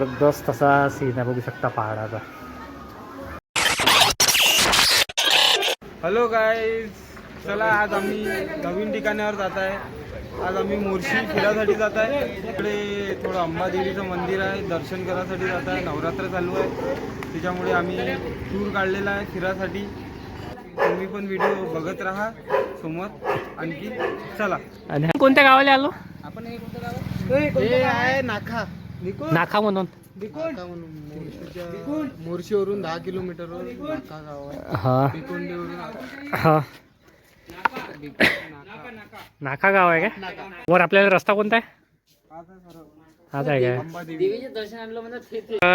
जबरदस्त असा सीन आहे बघू शकता पहाडाचा हॅलो गाईज चला आज आम्ही नवीन ठिकाणावर जात आहे. आज आम्ही मोर्शी फिरासाठी जात आहे. इकडे थोडं अंबादेवीचं मंदिर आहे. दर्शन करायसाठी जात आहे. नवरात्र चालू आहे. त्याच्यामुळे आम्ही टूर काढलेला आहे फिरासाठी तुम्ही पण व्हिडिओ बघत राहा समोर. आणखी चला. आणि कोणत्या गावाला आलो? आपण हे आहे नाखा. नाका म्हणून. मोर्शीवरून दहा किलोमीटरवर नाका गाव आहे. हा. भिकोंडीवरून हा. नाका गाव आहे काय? वर आपल्याला रस्ता कोणता आहे? हाच आहे काय अंबादेवी.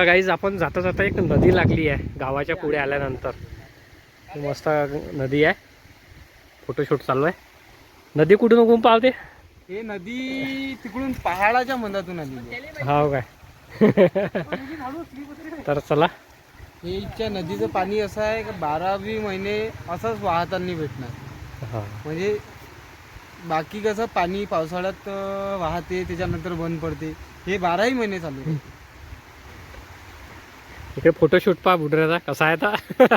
गाईज आपण जाता जाता एक नदी लागली आहे. गावाच्या पुढे आल्यानंतर. मस्त नदी आहे. फोटोशूट चालू आहे. नदी कुठून उगून पावते? हे नदी तिकडून पहाडाच्या मधातून आलेली आहे. हो काय? तर चला. हे इथच्या नदीचं पाणी असं आहे की बारावी महिने असंच वाहताना भेटणार. हा. म्हणजे बाकी कसं पाणी पावसाळ्यात अं, वाहते त्याच्यानंतर बंद पडते. हे बाराही महिने चालू आहे. इकडे फोटोशूट पहा बुडऱ्याचा कसा आहे आता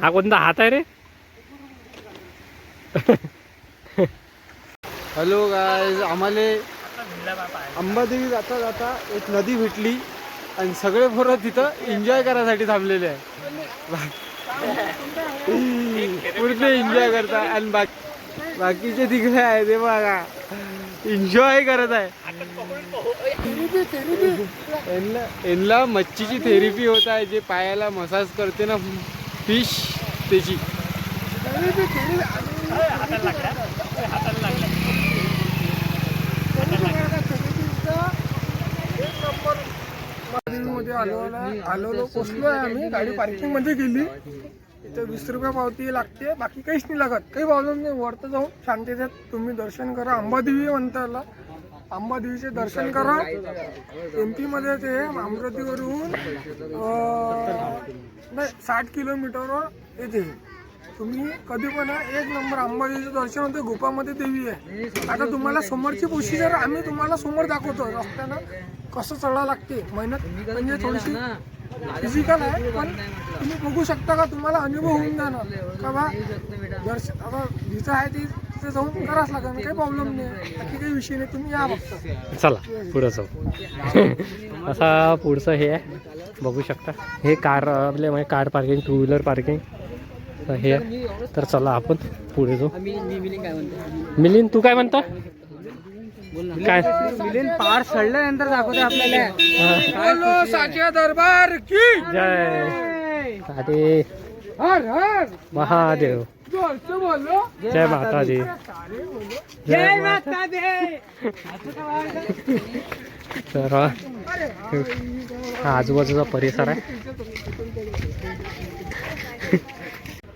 हा कोणता हात आहे रे? हॅलो गायज आम्हाला अंबादेवी जाता जाता एक नदी भेटली आणि सगळे पोरं तिथं एन्जॉय करायसाठी थांबलेले आहे. पूर्ण एन्जॉय करता आणि बाकी बाकीचे तिकडे आहे ते बघा. एन्जॉय करत आहे. यांना यांना मच्छीची थेरपी होत आहे जे पायाला मसाज करते ना फिश त्याची. मध्ये आलो आलो पोचलो आहे आम्ही गाडी पार्किंगमध्ये गेली. इथे वीस रुपये पावती लागते बाकी काहीच नाही लागत. काही पावलं नाही वरतं जाऊन शांततेत तुम्ही दर्शन करा. अंबादेवी म्हणताला अंबादेवीचे दर्शन करा. एम पी मध्ये ते अमरावतीवरून नाही साठ किलोमीटरवर येते. तुम्ही कधी पण एक नंबर अंबादेवीचं दर्शन होते गुफामध्ये देवी आहे. आता तुम्हाला समोरची प्रोसिजर आम्ही तुम्हाला समोर दाखवतो रस्त्यानं. कसं चढावं लागते? मेहनत म्हणजे थोडीशी फिजिकल आहे पण तुम्ही बघू शकता का? तुम्हाला अनुभव होऊन जाणार. का बा? दर्शन आता जिथं आहे ते तिथे जाऊन करावंच लागेल. काही प्रॉब्लेम नाही. बाकी काही विषय नाही. तुम्ही या फक्त. चला पुढं जाऊ. असा पुढचं हे आहे. बघू शकता. हे कार आपले म्हणजे car parking two wheeler parking हे आहे. तर चला आपण पुढे जाऊ. मिलिंद तू काय म्हणता? काय? मिलिंद चढल्यानंतर दाखवते आपल्याला. साच्या दरबार की. जय. साधे हर हर. महादेव. जय माता दी जय माता तर हा. आजूबाजूचा परिसर आहे.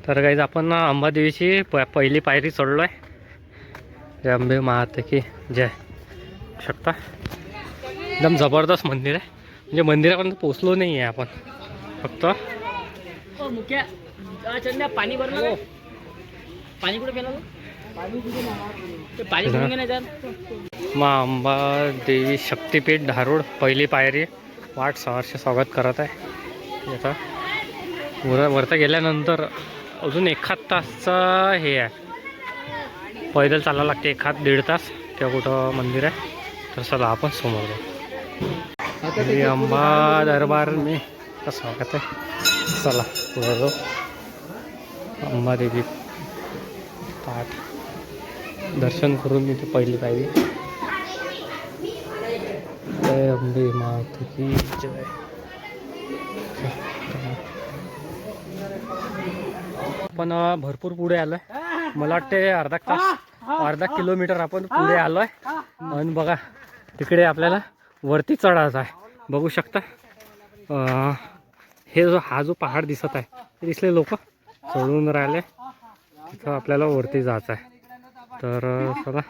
तर काहीच आपण अंबादेवीची प पहिली पायरी चढलो आहे जय अंबे माता की जय. शकता. एकदम जबरदस्त मंदिर आहे. म्हणजे मंदिरापर्यंत पोचलो नाही आहे आपण. फक्त पाणी भरलं पाणी कुठे गेलं मा अंबा देवी शक्तीपीठ धारूड पहिली पायरी. वाट सहर्ष स्वागत करत आहे. याचा वर वरता गेल्यानंतर अजून एखाद तासचा हे आहे. पैदल चालावं लागते एखाद दीड तास. तेव्हा कुठं मंदिर आहे. तर चला आपण समोर जाऊ. हे अंबा दरबार मी स्वागत आहे. चला पुढं जाऊ. अंबादेवी पाठ. दर्शन करून इथे पहिली पाहिजे जय अंबे की जय. आपण भरपूर पुढे आलोय. मला वाटते अर्धा तास अर्धा किलोमीटर आपण पुढे आलोय. आणि बघा तिकडे आपल्याला वरती चढायचं आहे. बघू शकता. हे जो हा जो पहाड दिसत आहे ते दिसले लोक चढून राहिले. तिथं आपल्याला वरती जायचं आहे. तर चला.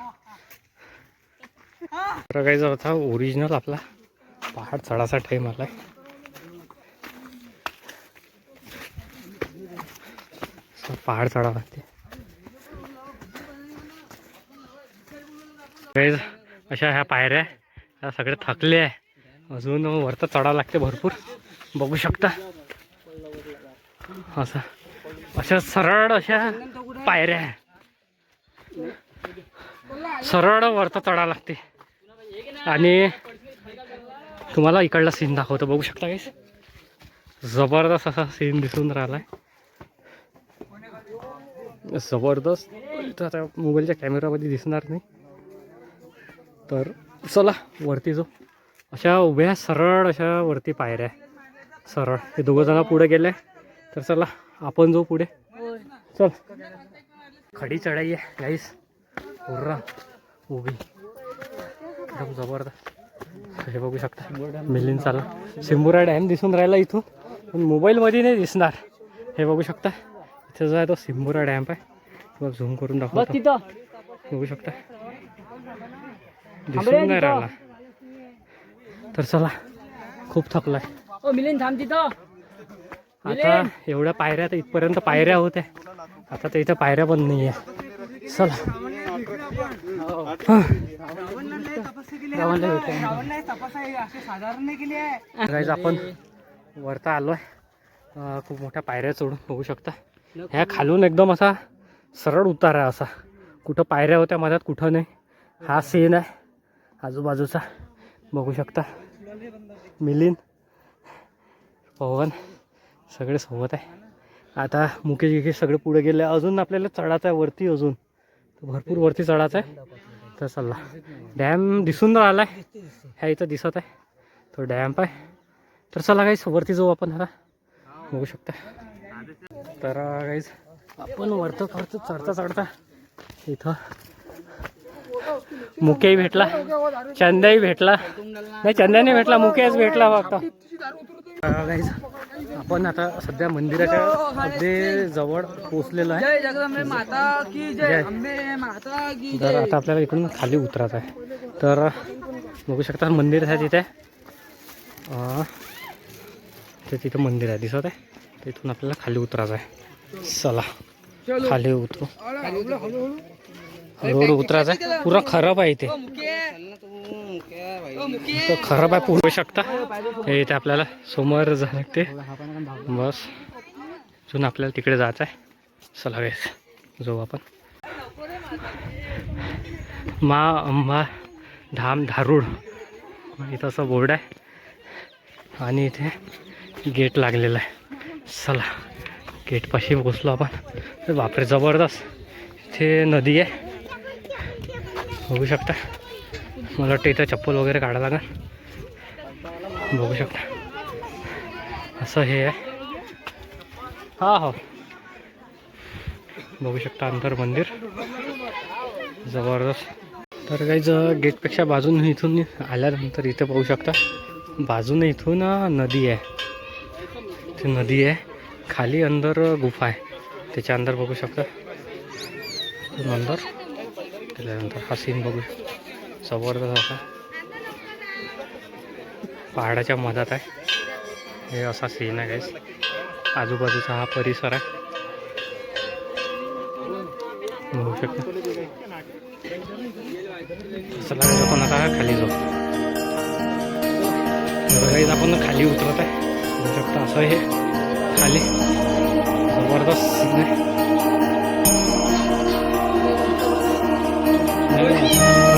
तर काही जर होता ओरिजिनल आपला पहाड चढायचा टाईम आलाय. पहाड चढावं लागते. अशा ह्या पायऱ्या सगळे थकले आहे. अजून वरतं चढावं लागते भरपूर. बघू शकता. असं. अशा सरळ अशा पायऱ्या आहे. सरळ वरतं चढावं लागते. आणि तुम्हाला इकडला सीन दाखवतो. बघू शकता काहीच जबरदस्त असा सीन दिसून राहिलाय. जबरदस्त. आता मोबाईलच्या कॅमेरामध्ये दिसणार नाही. तर चला वरती जाऊ. अशा उभ्या सरळ अशा वरती पायऱ्या. सरळ. हे दोघं जण पुढे गेले. तर चला आपण जाऊ पुढे. चल. खडी चढाई आहे गाईस हुर्रा उभी. एकदम जबरदस्त. हे बघू शकता. मिलिंद चाला सिंबुरा डॅम दिसून राहिला इथून. पण मोबाईलमध्ये नाही दिसणार. हे बघू शकता. इथे जो आहे तो सिंबुरा डॅम्प आहे. झूम करून तिथं. बघू शकता. दिसून नाही राहिला. तर चला खूप थकलाय. ओ मिलिंद थांब तिथं. आता एवढ्या पायऱ्या तर इथपर्यंत पायऱ्या होत्या. आता तर इथं पायऱ्या पण नाही आहे चला आपण वरता आलो आहे खूप मोठ्या पायऱ्या चढून बघू शकता. ह्या खालून एकदम असा सरळ उतार आहे असा. कुठं पायऱ्या होत्या मधात कुठं नाही. हा सीन आहे. आजूबाजूचा. बघू शकता. मिलिंद पवन सगळे सोबत आहे. आता मुकेश गिकेश सगळे पुढे गेले. अजून आपल्याला चढायचं आहे वरती अजून. तर भरपूर वरती चढायचं आहे. तर चला. डॅम दिसून राहिला आहे ह्या इथं दिसत आहे. तो डॅम्प आहे. तर चला काहीच वरती जाऊ आपण आता. बघू शकता. तर काहीच आपण वरतं वरतं चढता चढता इथं मुकेही भेटला. चंद्याही भेटला. नाही चंद्याने भेटला मुकेच भेटला फक्त. आपण आता सध्या मंदिराच्या अगदी जवळ पोचलेलो आहे. जय जगदंबे माता की जय. जय. अंबे माता की तर आता आपल्याला इकडून खाली उतरायचं आहे तर बघू शकता मंदिर आहे तिथे. अं, ते तिथं मंदिर आहे दिसत आहे. तिथून आपल्याला खाली उतरायचं आहे. चला खाली उतरू. हळूहळू उतरायचं आहे पुरा खराब आहे इथे. खराब आहे पुरू शकता. हे इथे आपल्याला समोर जा लागते. बस. अजून आपल्याला तिकडे जायचं आहे. चला वेस जाऊ आपण. मा अंबा धाम धारूड. इथं असं बोर्ड आहे. आणि इथे गेट लागलेलं आहे. चला गेटपाशी पोचलो आपण. बापरे जबरदस्त. इथे नदी आहे. बघू शकता. मला वाटतं इथं चप्पल वगैरे काढायला लागेल. बघू शकता. असं हे आहे. हा हो. बघू शकता अंतर मंदिर. जबरदस्त. तर काहीच गेटपेक्षा बाजून इथून आल्यानंतर इथं पाहू शकता. बाजून इथून नदी आहे. ती नदी आहे. खाली अंदर गुफा आहे. त्याच्या अंदर बघू शकता. अंदर. त्याच्यानंतर हा सीन बघू जबरदस्त असा. पहाडाच्या मधात आहे. हे असा सीन आहे आजूबाजूचा हा परिसर आहे. बघू शकतो. आपण आता खाली जाऊ. तर आपण खाली उतरत आहे. बघू शकता असं हे खाली. जबरदस्त सीन आहे.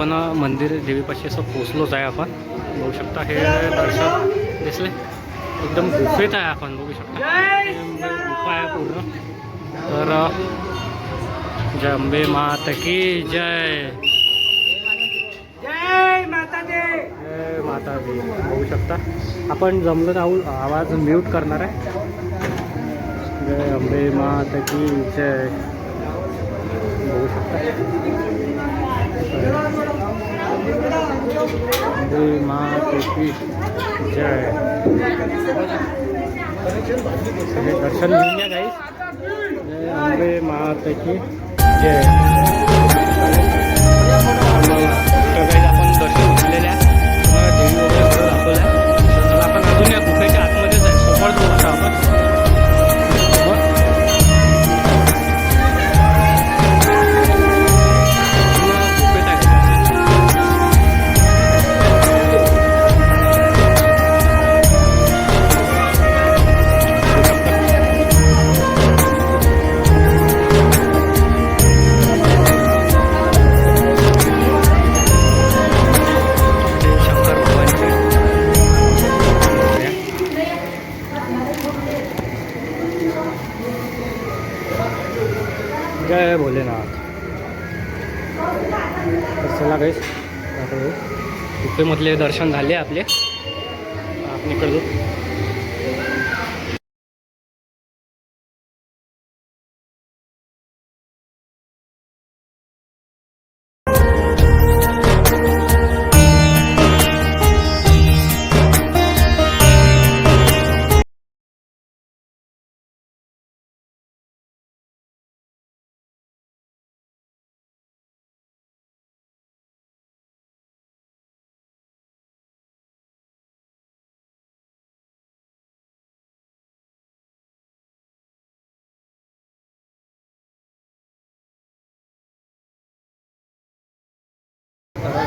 आपण मंदिर देवीपाशी असं पोचलोच आहे आपण. बघू शकता हे दर्शन दिसले. एकदम गुफेत आहे आपण बघू शकता. गुफा आहे पूर्ण. तर जय अंबे मात की जय. जय माता दे जय माता बघू शकता. आपण जमलं राहून आवाज म्यूट करणार आहे. जय अंबे माता की जय. बघू शकता. जय दर्शन घेऊन घ्या काही जय अंबे माता की जय। तर चला गाईस आता जाऊ. मधले दर्शन झाले आपले आपण इकडे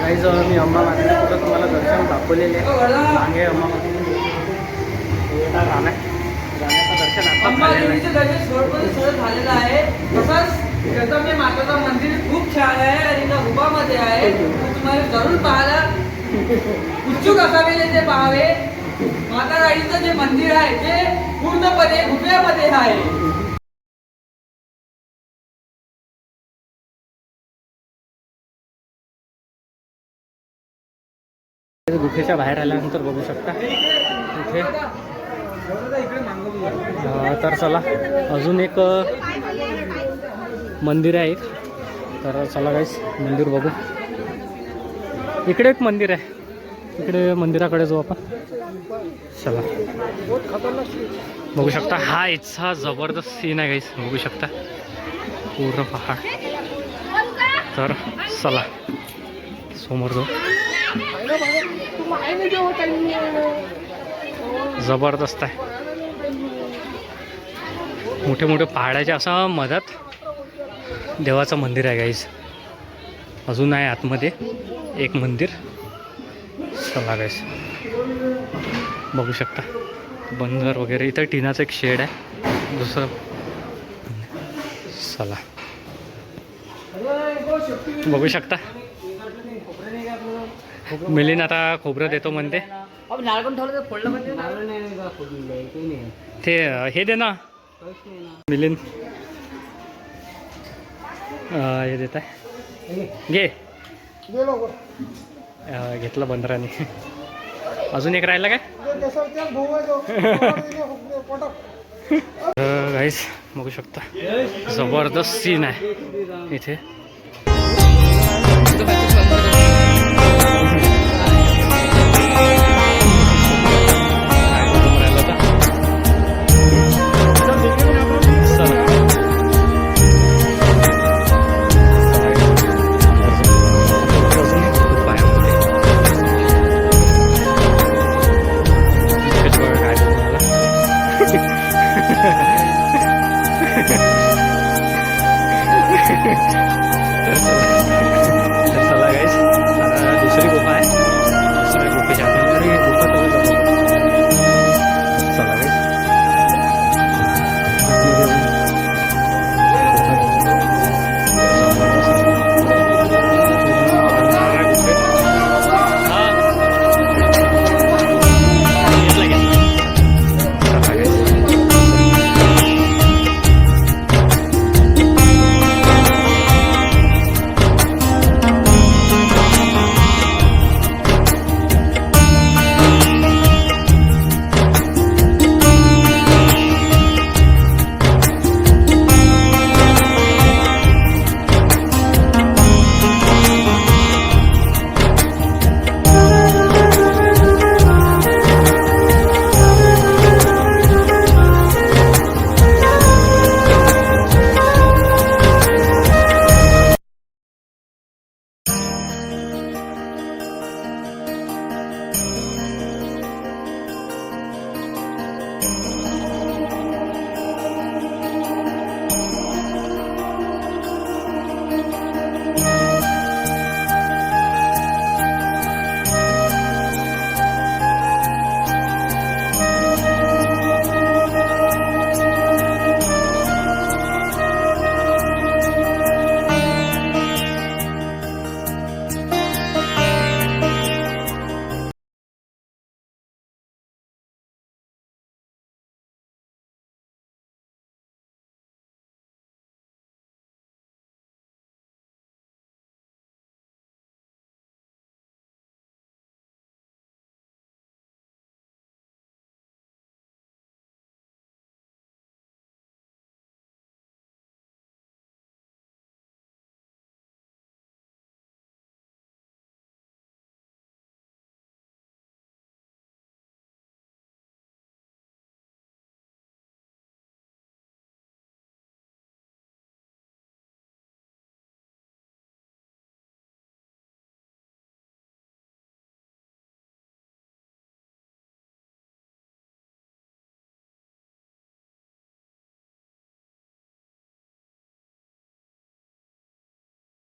तर काहीच मी अंबा मातेचं कुठं तुम्हाला दर्शन दाखवलेले मागे मातेचं दर्शन आता अंबा झालेलं आहे. तसंच मी माताचं मंदिर खूप छान आहे आणि त्या आहे. तुम्हाला जरूर पाहायला उत्सुक असावे ते पाहावे. माता राणीचं जे मंदिर आहे ते पूर्णपणे गुफेमध्ये आहे. गुफेच्या बाहेर आल्यानंतर बघू शकता. इथे. तर चला अजून एक मंदिर आहे एक. तर चला गाईस मंदिर बघू. इकडे एक मंदिर आहे. इकडे मंदिराकडे जाऊ आपण. चला. बघू शकता हा इच्छा जबरदस्त सीन आहे गाईस बघू शकता. पूर्ण पहाड. तर चला समोर जाऊ. जबरदस्त आहे. मोठे मोठे पहाडाच्या असा मधात देवाचं मंदिर आहे गाईज अजून आहे आतमध्ये एक मंदिर. चला गाईज बघू शकता. बंदर वगैरे. इथं टिनाचं एक शेड आहे. दुसरं. चला. बघू शकता. मिलिंद आता खोबरं देतो म्हणते. ठेवलं ते हे दे ना. मिलिंद. अं, हे देत आहे. घे. घेतलं बंदराने. अजून एक राहिला काय? गाईस बघू शकता. जबरदस्त सीन आहे इथे.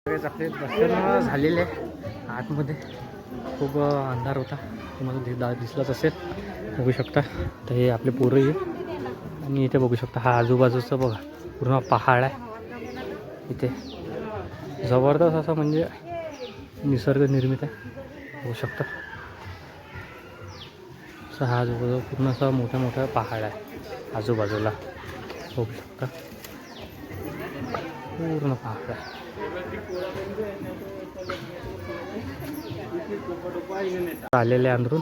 सगळेच आपले दर्शन झालेले आहे. आतमध्ये खूप अंधार होता. तुम्हाला दिसलाच असेल. बघू शकता. तर हे आपले पोरं येईल आणि इथे बघू शकता हा आजूबाजूचं बघा. पूर्ण पहाड आहे. इथे. जबरदस्त असं म्हणजे निसर्ग निर्मित आहे. बघू शकता. असं हा आजूबाजू पूर्ण असा मोठा मोठा पहाड आहे. आजूबाजूला. बघू शकता. पूर्ण पहाड आहे. आलेले अंदरून.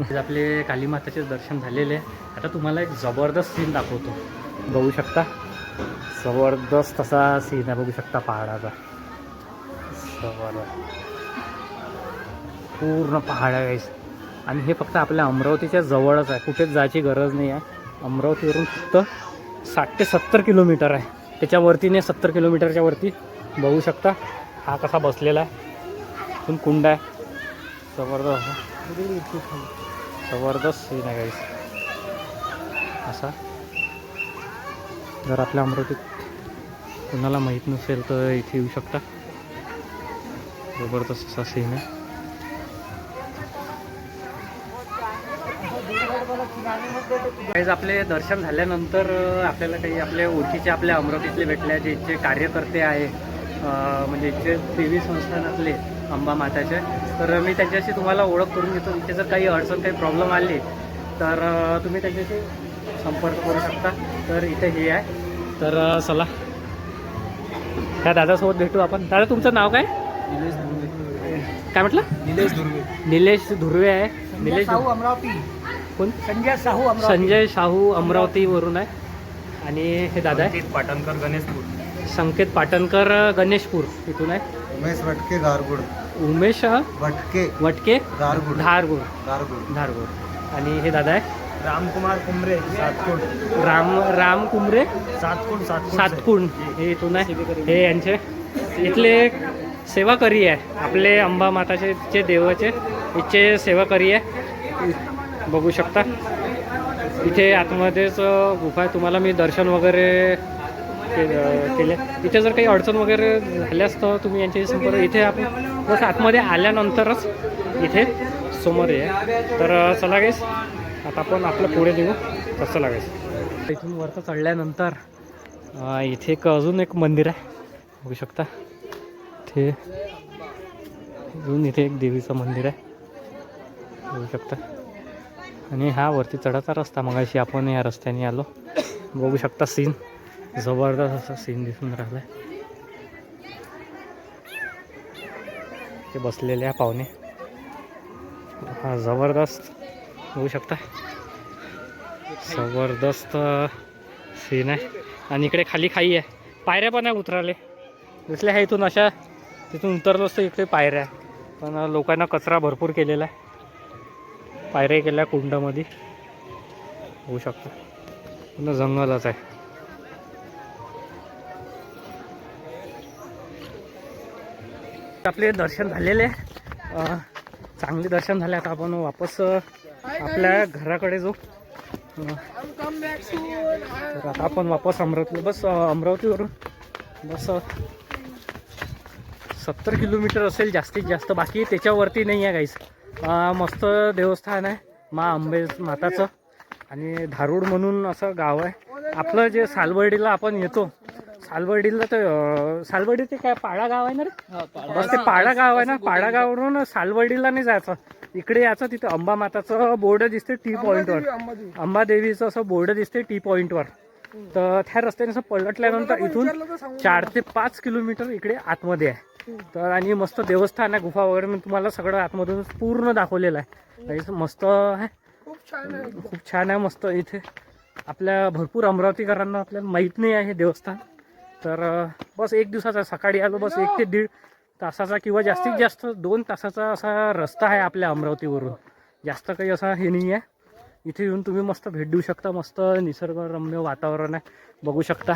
आपले आपले कालीमाताचे दर्शन झालेले. आहे आता तुम्हाला एक जबरदस्त सीन दाखवतो. बघू शकता? जबरदस्त असा सीन आहे. बघू शकता पहाडाचा. जबरदस्त. पूर्ण पहाड आहे आणि हे फक्त आपल्या अमरावतीच्या जवळच आहे. कुठेच जायची गरज नाही आहे. अमरावतीवरून फक्त साठ ते सत्तर किलोमीटर आहे. त्याच्यावरती नाही सत्तर किलोमीटरच्या वरती बघू शकता. हा कसा बसलेला आहे. इथून कुंड आहे. जबरदस्त. जबरदस्त सीन आहे गाईस असा. जर आपल्या अमरावतीत कुणाला माहीत नसेल तर इथे येऊ शकता. जबरदस्त असा सीन आहे. गाईज आपले दर्शन झाल्यानंतर आपल्याला काही आपले ओळखीचे आपल्या अमरावतीतले भेटले जे इथचे कार्यकर्ते आहे म्हणजे इथचे देवी संस्थानातले अंबा माताचे. तर मी त्यांच्याशी तुम्हाला ओळख करून देतो इथे जर काही अडचण काही प्रॉब्लेम आली तर तुम्ही त्यांच्याशी संपर्क करू शकता. तर इथे हे आहे. तर चला. त्या दादासोबत भेटू आपण. दादा तुमचं नाव काय? निलेश धुर्वे. काय म्हटलं? निलेश धुर्वे. निलेश धुर्वे आहे. निलेश साहू अमरावती. कोण? संजय साहू अमरावती. संजय शाहू अमरावतीवरून आहे. आणि हे दादा आहे? पाटणकर गणेशपूर. संकेत पाटणकर गणेशपूर इथून आहे. उमेश वटके गारगुड उमेश वटके. वटके? गारगुड धारगुड. गारगुड धारगुड. आणि हे दादा आहे? रामकुमार कुंबरे सातकोट राम राम कुंबरे? सातकोट सातकोट सातकुंड. हे इथून आहे. हे यांचे. इथले सेवाकरी आहे. आपले अंबा माताचे जे देवाचे इथचे सेवाकरी आहे. बघू शकता. इथे आतमध्येच गुफा आहे. तुम्हाला मी दर्शन वगैरे के- केले. इथे जर काही अडचण वगैरे झाल्यास तर तुम्ही यांच्याशी संपर्क इथे आपण बस आतमध्ये आल्यानंतरच इथे समोर आहे. तर चला गाईस आता आपण आपलं पुढे देऊ तर चला गेस इथून वरतं चढल्यानंतर इथे एक अजून एक मंदिर आहे. बघू शकता. ते अजून इथे एक देवीचं मंदिर आहे. बघू शकता. आणि हा वरती चढाचा रस्ता मगाशी आपण या रस्त्याने आलो. बघू शकता सीन जबरदस्त असा सीन दिसून राहिला ते बसलेले आहे पाहुणे. हा जबरदस्त. बघू शकता. जबरदस्त सीन आहे. आणि इकडे खाली खाई आहे. पायऱ्या पण आहे उतराले दिसल्या ह्या इथून अशा तिथून उतरलो असतो इकडे पायऱ्या. पण लोकांना कचरा भरपूर केलेला आहे. पायऱ्या केल्या कुंडामध्ये. होऊ शकतं. पूर्ण जंगलच आहे. आपले दर्शन झालेले. चांगले दर्शन झाले. आता आपण वापस आपल्या घराकडे जाऊ. तर आता आपण वापस अमरावती बस अमरावतीवरून. बस सत्तर किलोमीटर असेल जास्तीत जास्त. बाकी त्याच्यावरती नाही आहे काहीच मस्त देवस्थान आहे मा अंबे माताचं. आणि धारूड म्हणून असं गाव आहे. आपलं जे सालबर्डीला आपण येतो सालबर्डीला तर सालबर्डी ते काय पाडा गाव आहे ना रे? बस ते पाडा गाव आहे ना. पाडा गावावरून सालबर्डीला नाही जायचं. इकडे याचं तिथं अंबा माताचं बोर्ड दिसते टी पॉईंटवर अंबादेवी. अंबादेवीचं असं बोर्ड दिसते टी पॉईंटवर तर त्या रस्त्याने असं पलटल्यानंतर इथून चार ते पाच किलोमीटर इकडे आतमध्ये आहे. तर आणि मस्त देवस्थान आहे गुफा वगैरे मी तुम्हाला सगळं आतमधून पूर्ण दाखवलेलं आहे. मस्त आहे. खूप छान आहे. खूप छान आहे मस्त इथे. आपल्या भरपूर अमरावतीकरांना आपल्याला माहीत नाही आहे हे देवस्थान. तर बस एक दिवसाचा सकाळी आलो बस एक ते दीड तासाचा किंवा जास्तीत जास्त दोन तासाचा असा रस्ता आहे आपल्या अमरावतीवरून. जास्त काही असा हे नाही आहे इथे येऊन तुम्ही मस्त भेट देऊ शकता मस्त निसर्गरम्य वातावरण आहे. बघू शकता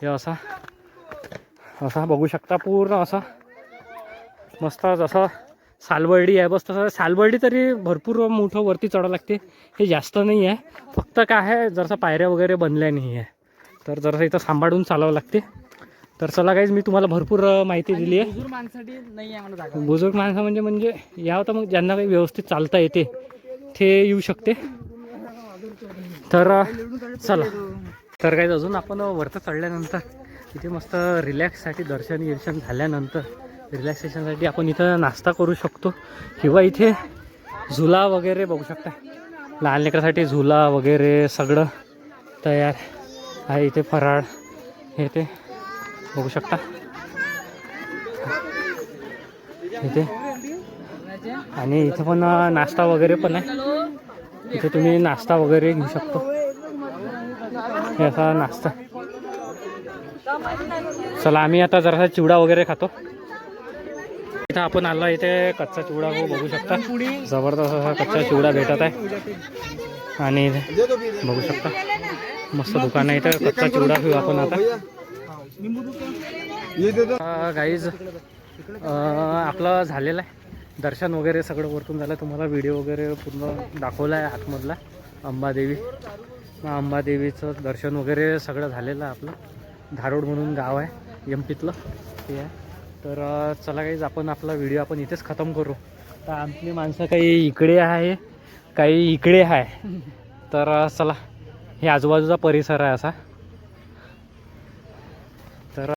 हे असा असा बघू शकता पूर्ण असा मस्त जसं सालबर्डी आहे बस तसं सालबर्डी तरी भरपूर मोठं वरती चढावं लागते. हे जास्त नाही आहे फक्त काय आहे जसं पायऱ्या वगैरे बनल्या नाही आहे. तर जरासं इथं सांभाळून चालावं लागते. तर चला काहीच मी तुम्हाला भरपूर माहिती दिली आहे. हुजूर माणसाठी नाही आहे बुजुर्ग माणसं म्हणजे म्हणजे या होता मग ज्यांना काही व्यवस्थित चालता येते ते येऊ शकते. तर चला. तर काही अजून आपण वरतं चढल्यानंतर इथे मस्त रिलॅक्ससाठी दर्शन गिर्शन झाल्यानंतर रिलॅक्सेशनसाठी आपण इथं नाश्ता करू शकतो. किंवा इथे झुला वगैरे बघू शकता. लहान लेकरासाठी झुला वगैरे सगळं तयार आहे. इथे फराळ हे ते बघू शकता. इथे. आणि इथं पण नाश्ता वगैरे पण आहे. इथे तुम्ही नाश्ता वगैरे घेऊ शकतो. याचा नाश्ता. चला आम्ही आता जरासा चिवडा वगैरे खातो. इथं आपण आलो इथे कच्चा चिवडा हो, बघू शकता. जबरदस्त असा कच्चा चिवडा भेटत आहे. आणि बघू शकता. मस्त दुकान आहे इथं. कच्चा चिवडा घेऊ आपण आता. गाईज आपलं झालेलं आहे. दर्शन वगैरे सगळं वरतून झालं. तुम्हाला व्हिडिओ वगैरे पूर्ण दाखवला आहे आतमधला. अंबादेवी. अंबादेवीचं दर्शन वगैरे सगळं झालेलं आहे आपलं. धारोड म्हणून गाव आहे एम पीतलं ते आहे. तर चला काहीच आपण आपला व्हिडिओ आपण इथेच खतम करू. तर आपली माणसं काही इकडे आहे काही इकडे आहे. तर चला. हे आजूबाजूचा परिसर आहे असा.